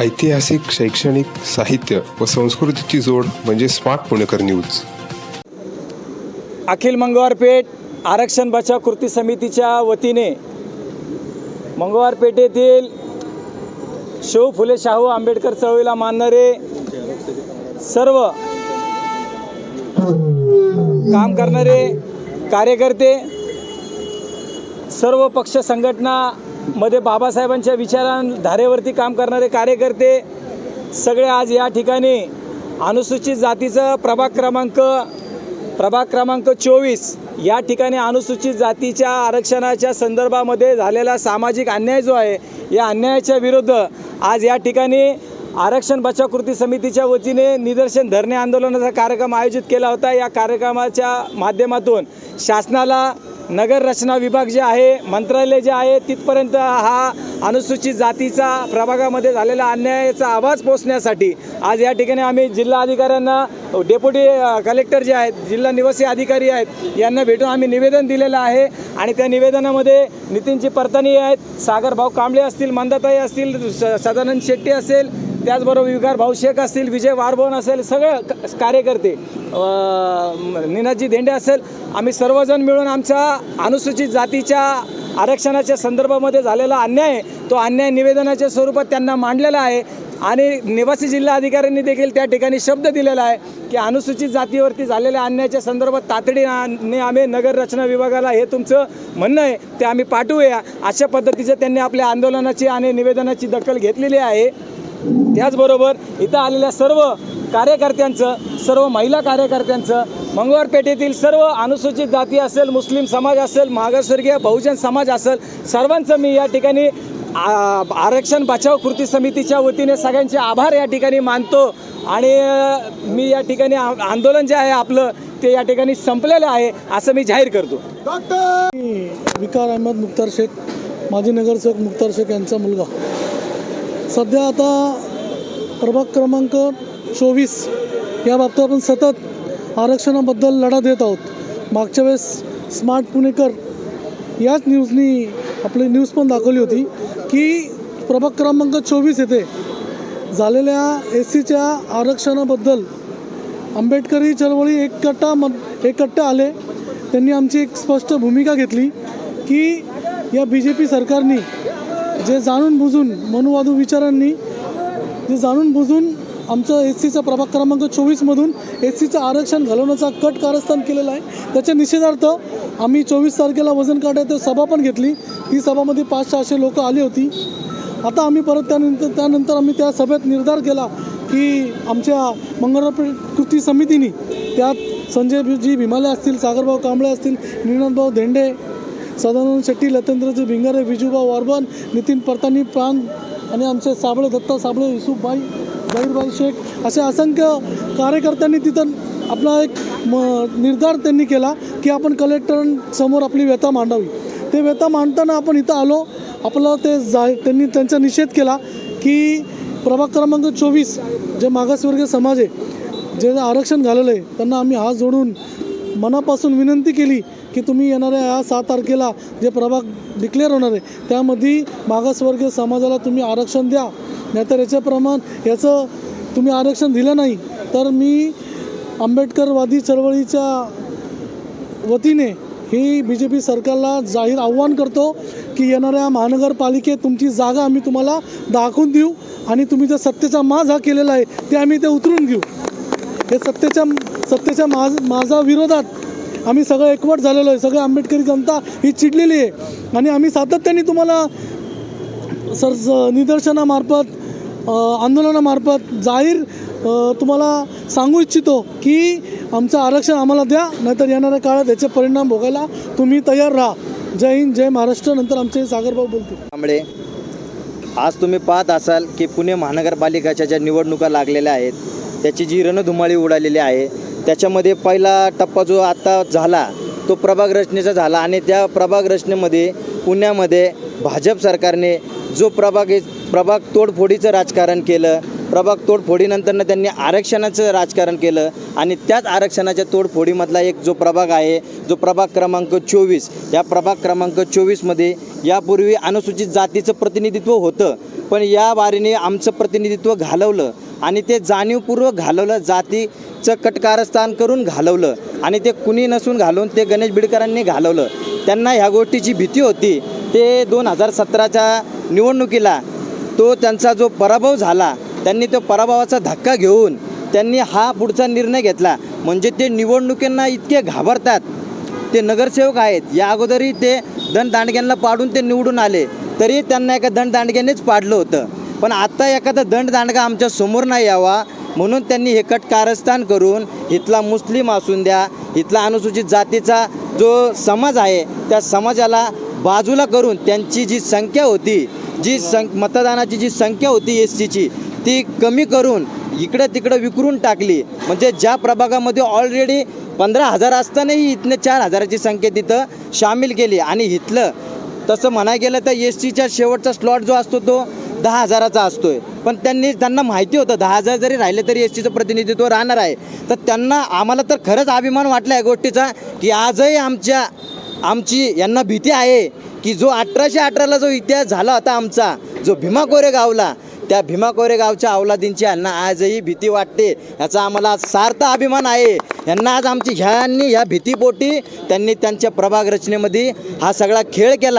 ऐतिहासिक शैक्षणिक साहित्य व संस्कृतीची जोड म्हणजे स्मार्ट पुणेकर न्यूज. अखिल मंगळवारपेठ आरक्षण बचाव कृती समितीच्या वतीने मंगळवार पेठेतील शिव फुले शाहू आंबेडकर चळवळीला मानणारे सर्व काम करणारे कार्यकर्ते सर्व पक्ष संघटना मध्ये बाबासाहेबांच्या विचारांधारेवरती काम करणारे कार्यकर्ते सगळे आज या ठिकाणी अनुसूचित जातीचं प्रभाग क्रमांक प्रभाग क्रमांक चोवीस या ठिकाणी अनुसूचित जातीच्या आरक्षणाच्या संदर्भामध्ये झालेला सामाजिक अन्याय जो आहे या अन्यायाच्या विरुद्ध आज या ठिकाणी आरक्षण बचाव कृती समितीच्या वतीने निदर्शन धरणे आंदोलनाचा कार्यक्रम आयोजित केला होता. या कार्यक्रमाच्या माध्यमातून शासनाला नगर रचना विभाग जे आहे मंत्रालय जे आहे तिथपर्यंत हा अनुसूचित जातीचा प्रभागामध्ये झालेला अन्यायाचा आवाज पोचण्यासाठी आज या ठिकाणी आम्ही जिल्हा अधिकाऱ्यांना डेप्युटी कलेक्टर जे आहेत जिल्हा निवासी अधिकारी आहेत यांना भेटून आम्ही निवेदन दिलेलं आहे. आणि त्या निवेदनामध्ये नितीनजी परतानी आहेत सागर भाऊ कांबळे असतील मंदाताई असतील स- सदानंद शेट्टी असेल त्याचबरोबर विकार भाऊ शेख असतील विजय वारभवन असेल सगळं क- कार्यकर्ते निनाजी धेंडे असेल आम्ही सर्वजण मिळून आमच्या अनुसूचित जातीच्या आरक्षणाच्या संदर्भामध्ये झालेला अन्याय आहे, तो अन्याय निवेदनाच्या स्वरूपात त्यांना मांडलेला आहे. आणि निवासी जिल्हा अधिकाऱ्यांनी देखील त्या ठिकाणी शब्द दिलेला आहे की अनुसूचित जातीवरती झालेल्या अन्यायाच्या संदर्भात तातडीने आम्ही नगर रचना विभागाला हे तुमचं म्हणणं आहे ते आम्ही पाठवूया. अशा पद्धतीचं त्यांनी आपल्या आंदोलनाची आणि निवेदनाची दखल घेतलेली आहे. त्याचबरोबर इथं आलेल्या सर्व कार्यकर्त्यांचं सर्व महिला कार्यकर्त्यांचं मंगळवार पेठेतील सर्व अनुसूचित जाती असेल मुस्लिम समाज असेल मागासवर्गीय बहुजन समाज असेल सर्वांचं मी या ठिकाणी आरक्षण बचाव कृती समितीच्या वतीने सगळ्यांचे आभार या ठिकाणी मानतो. आणि मी या ठिकाणी आंदोलन जे आहे आपलं ते या ठिकाणी संपलेलं आहे असं मी जाहीर करतो. विकार अहमद मुख्तार शेख माजी नगरसेवक मुख्तार शेख यांचा मुलगा. सध्या आता प्रभाग क्रमांक चोवीस या बाबतीत आपण सतत आरक्षणाबद्दल लढा देत आहोत. मागच्या वेळेस स्मार्ट पुणेकर याच न्यूजनी आपली न्यूज पण दाखवली होती की प्रभाग क्रमांक चोवीस येथे झालेल्या एस सीच्या आरक्षणाबद्दल आंबेडकरी चळवळी एकट्टा मत एकट्टा आले. त्यांनी आमची एक स्पष्ट भूमिका घेतली की या बी जे पी सरकारने जे जाणून बुजून मनुवादू विचारांनी जे जाणून बुजून आमचं एस सीचा प्रभाग क्रमांक चोवीसमधून एस सीचं आरक्षण घालवण्याचा कट कारस्थान केलेलं आहे. त्याच्या निषेधार्थ आम्ही चोवीस तारखेला वजन काढायचं सभा पण घेतली. ही सभामध्ये पाच सहाशे लोक आली होती. आता आम्ही परत त्यानंतर त्यानंतर आम्ही त्या सभेत निर्धार केला की आमच्या मंगळवार कृती समितीने त्यात संजयजी भीमाले असतील सागरभाऊ कांबळे असतील निनादभाऊ धेंडे सदानंद शेट्टी लतेंद्रजी भिंगारे विजूबा वारबन नितीन परतानी प्राण आणि आमचे साबळे दत्ता साबळे युसुफभाई जाहीरभाई शेख असे असंख्य कार्यकर्त्यांनी तिथं आपला एक म निर्धार त्यांनी केला की आपण कलेक्टरांसमोर आपली व्यथा मांडावी. ते व्यथा मांडताना आपण इथं आलो आपलं ते जा त्यांनी त्यांचा निषेध केला की प्रभाग क्रमांक चोवीस जे मागासवर्गीय समाज आहे जे आरक्षण झालेलं आहे त्यांना आम्ही हात जोडून मनापासून विनंती केली की तुम्ही येणाऱ्या या सात तारखेला जे प्रभाग डिक्लेअर होणार आहे त्यामध्ये मागासवर्गीय समाजाला तुम्ही आरक्षण द्या. नाहीतर याचे प्रमाण याचं तुम्ही आरक्षण दिलं नाही तर मी आंबेडकरवादी चळवळीच्या वतीने ही बी जे पी सरकारला जाहीर आव्हान करतो की येणाऱ्या महानगरपालिकेत तुमची जागा आम्ही तुम्हाला दाखवून देऊ आणि तुम्ही जो सत्तेचा माज हा केलेला आहे ते आम्ही ते उतरून घेऊ. हे सत्तेच्या सत्तेच्या माझ माझा विरोधात आम्ही सगळं एकवट झालेलो आहे. सगळं आंबेडकरी जनता ही चिडलेली आहे. आणि आम्ही सातत्याने तुम्हाला सर निदर्शनामार्फत आंदोलनामार्फत जाहीर तुम्हाला सांगू इच्छितो की आमचं आरक्षण आम्हाला द्या नाहीतर येणाऱ्या काळात याचे परिणाम भोगायला तुम्ही तयार राहा. जय हिंद जय महाराष्ट्र. नंतर आमचे सागरभाऊ बोलतील. तांबडे आज तुम्ही पाहत असाल की पुणे महानगरपालिकेच्या ज्या निवडणुका लागलेल्या आहेत त्याची जी रणधुमाळी उडालेली आहे त्याच्यामध्ये पहिला टप्पा जो आत्ता झाला तो प्रभाग रचनेचा झाला आणि त्या प्रभाग रचनेमध्ये पुण्यामध्ये भाजप सरकारने जो प्रभाग प्रभाग तोडफोडीचं राजकारण केलं प्रभाग तोडफोडीनंतरनं त्यांनी आरक्षणाचं राजकारण केलं आणि त्याच आरक्षणाच्या तोडफोडीमधला एक जो प्रभाग आहे जो प्रभाग क्रमांक चोवीस या प्रभाग क्रमांक चोवीसमध्ये यापूर्वी अनुसूचित जातीचं प्रतिनिधित्व होतं. पण या बारीने आमचं प्रतिनिधित्व घालवलं आणि ते जाणीवपूर्वक घालवलं जातीचं कटकारस्थान करून घालवलं आणि ते कुणी नसून घालवून ते गणेश बिडकरांनी घालवलं. त्यांना ह्या गोष्टीची भीती होती. ते दोन हजार सतराच्या निवडणुकीला तो त्यांचा जो पराभव झाला त्यांनी तो पराभवाचा धक्का घेऊन त्यांनी हा पुढचा निर्णय घेतला. म्हणजे ते निवडणुकींना इतके घाबरतात. ते नगरसेवक आहेत. या अगोदरही ते दंडदांडग्यांना पाडून ते निवडून आले. तरी त्यांना एका दंडदांडग्यानेच पाडलं होतं. पण आता एखादा दंडदांडगा आमच्यासमोर नाही यावा म्हणून त्यांनी हे कट कारस्थान करून इथला मुस्लिम असून द्या इथला अनुसूचित जातीचा जो समाज आहे त्या समाजाला बाजूला करून त्यांची जी संख्या होती जी सं मतदानाची जी संख्या होती एस सीची ती कमी करून इकडं तिकडं विकरून टाकली. म्हणजे ज्या प्रभागामध्ये ऑलरेडी पंधरा हजार असतानाही इथनं चार हजाराची संख्या तिथं सामील केली. आणि इथलं तसं म्हणायला गेलं तर एस टीच्या शेवटचा स्लॉट जो असतो तो दहा हजाराचा असतोय. पण त्यांनी त्यांना माहिती होतं दहा हजार जरी राहिले तरी एस टीचं प्रतिनिधित्व राहणार आहे. तर त्यांना आम्हाला तर खरंच अभिमान वाटला या गोष्टीचा की आजही आमच्या आमची यांना भीती आहे की जो अठराशे अठराला जो इतिहास झाला होता आमचा जो भीमा कोरेगावला त्या भीमा कोरेगावच्या अवलादींची यांना आजही भीती वाटते. याचा आम्हाला सार्थ अभिमान आहे. यांना आज आमची ह्यांनी ह्या भीतीपोटी त्यांनी त्यांच्या प्रभाग रचनेमध्ये हा सगळा खेळ केला.